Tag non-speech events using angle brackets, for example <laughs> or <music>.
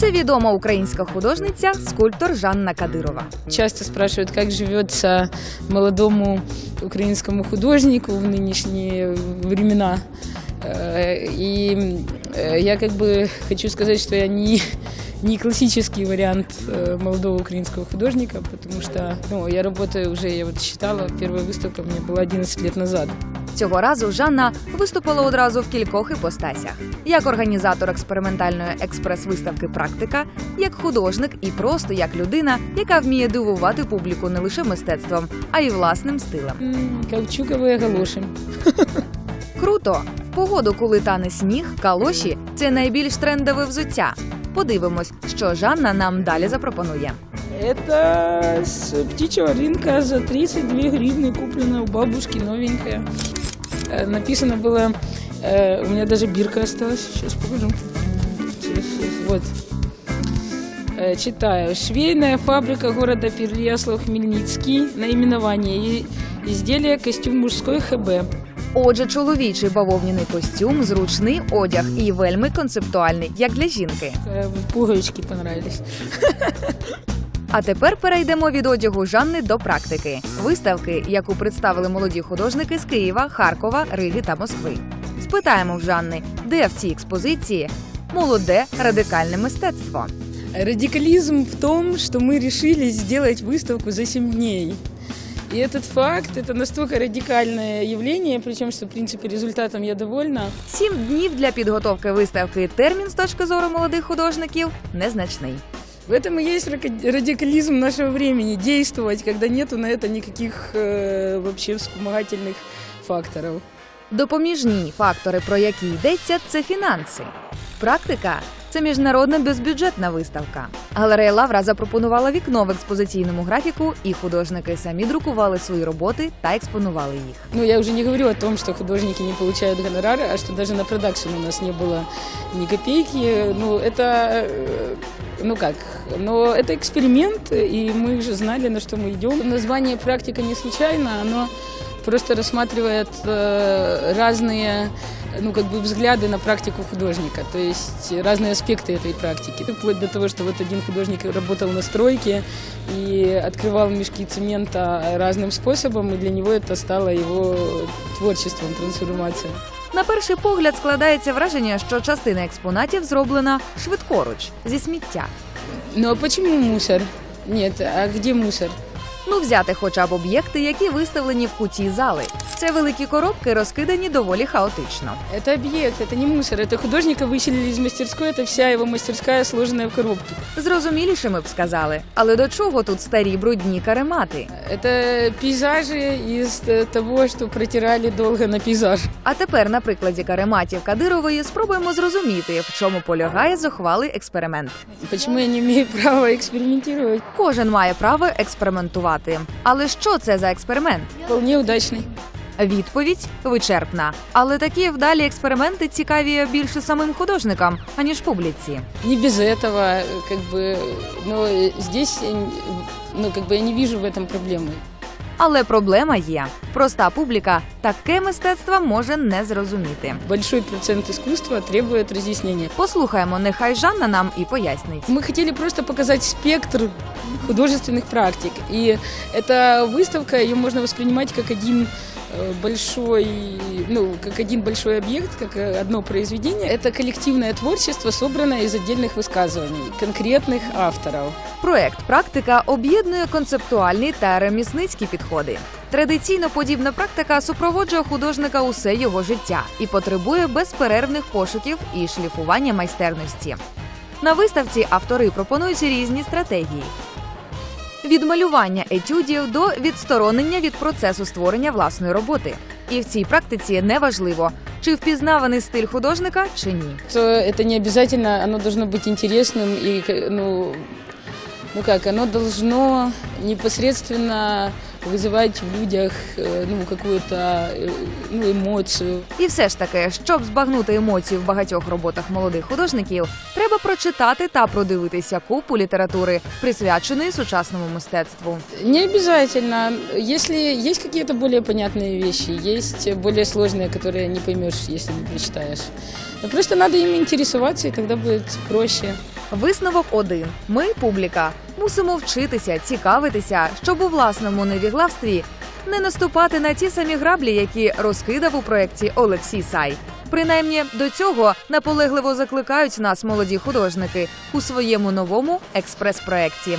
Це відома українська художниця, скульптор Жанна Кадирова. Часто спрашивают, как живется молодому украинскому художнику в нынешние времена. Э, И э, я как бы хочу сказать, что я не, не классический вариант э, молодого украинского художника, потому что ну, я работаю уже, я вот считала, первая выставка у меня была 11 лет назад. Цього разу Жанна виступила одразу в кількох іпостасях: як організатор експериментальної експрес-виставки Практика, як художник і просто як людина, яка вміє дивувати публіку не лише мистецтвом, а й власним стилем. М, Ковчуковые галоши. <laughs> Круто! В погоду, коли тане сніг, калоші це найбільш трендове взуття. Подивимось, що Жанна нам далі запропонує. Это с птичьего рынка за 32 гривны куплено у бабушки новенькая. Э, Написано было, э, у меня даже бирка осталась, сейчас покажу. Сейчас, сейчас, Вот. Э, Читаю. Швейная фабрика города Переяслав-Хмельницкий. Наименование. И- Изделие костюм мужской ХБ. Отже, чоловічий бавовняний костюм, зручний одяг і вельми концептуальний, як для жінки. Э, Пуговички понравились. <laughs> А тепер перейдемо від одягу Жанни до практики виставки, яку представили молоді художники з Києва, Харкова, Риги та Москви. Спитаємо в Жанни, де в цій експозиції молоде радикальне мистецтво. Радикализм в том, что мы решили сделать выставку за 7 дней. И этот факт, это настолько радикальное явление, причем, что, в принципе, результатом я довольна. Сім днів для підготовки виставки. Термін з точки зору молодих художників незначний. В этом и есть рака- радикализм нашего времени. Действовать, когда нету на это никаких э, вообще вспомогательных факторов. Допоміжні фактори, про які йдеться, це фінанси. Практика це міжнародна безбюджетна виставка. Галерея Лавра запропонувала вікно в експозиційному графіку, і художники самі друкували свої роботи та експонували їх. Ну, я уже не говорю о том, что художники не получают гонорары, а что даже на продакшн у нас не было ни копейки. Ну, это, э, ну как, но это эксперимент, и мы уже знали, на что мы идем. Название «Практика» не случайно, оно просто рассматривает э, разные ну, как бы взгляды на практику художника, то есть разные аспекты этой практики. Вплоть до того, что вот один художник работал на стройке и открывал мешки цемента разным способом, и для него это стало его творчеством, трансформацией. На перший погляд складається враження, що частина експонатів зроблена швидкоруч зі сміття. Ну а почему мусор? Нет, а где мусор? Ну, взяти хоча б об'єкти, які виставлені в куті зали. Це великі коробки, розкидані доволі хаотично. Это объект, это не мусор, это художника выселили из мастерской, это вся его мастерская, сложенная в коробке. Зрозуміліше ми б сказали. Але до чого тут старі брудні каремати? Это пейзажи из э, того, что протирали долго на пейзаж. А тепер на прикладі карематів Кадирової спробуємо зрозуміти, в чому полягає зухвалий експеримент. Почему я не имею права экспериментировать? Кожен має право експериментувати. Але що це за експеримент? Вполне удачный. Відповідь вичерпна. Але такі вдалі експерименти цікаві більше самим художникам, аніж публіці. Не без этого, э, как бы, но э, здесь, э, ну, как бы я не вижу в этом проблемы. Але проблема є. Проста публіка таке мистецтво може не зрозуміти. Большой процент искусства требует разъяснения. Послухаємо, нехай Жанна нам і пояснить. Мы хотели просто показать спектр художественных практик. И эта выставка, ее можно воспринимать как один э, большой, ну, как один большой объект, как э, одно произведение. Это коллективное творчество, собранное из отдельных высказываний конкретных авторов. Проект практика об'єднує концептуальні та ремісницькі підходи. Традиційно подібна практика супроводжує художника усе його життя і потребує безперервних пошуків і шліфування майстерності. На виставці автори пропонують різні стратегії. Від малювання етюдів до відсторонення від процесу створення власної роботи. І в цій практиці неважливо, чи впізнаваний стиль художника чи ні. То это не обязательно, оно должно быть интересным и, к- ну, ну как, оно должно непосредственно вызывать в людях э, ну, какую-то э, ну, эмоцию. І все ж таки, щоб збагнути емоції в багатьох роботах молодих художників, треба прочитати та продивитися купу літератури, присвяченої сучасному мистецтву. Не обязательно. Если есть какие-то более понятные вещи, есть более сложные, которые не поймешь, если не прочитаешь. Но просто надо ими интересоваться, и тогда будет проще. Висновок один: ми, публіка, мусимо вчитися, цікавитися, щоб у власному невіглавстві не наступати на ті самі граблі, які розкидав у проєкті Олексій Сай. Принаймні до цього наполегливо закликають нас молоді художники у своєму новому експрес-проєкті.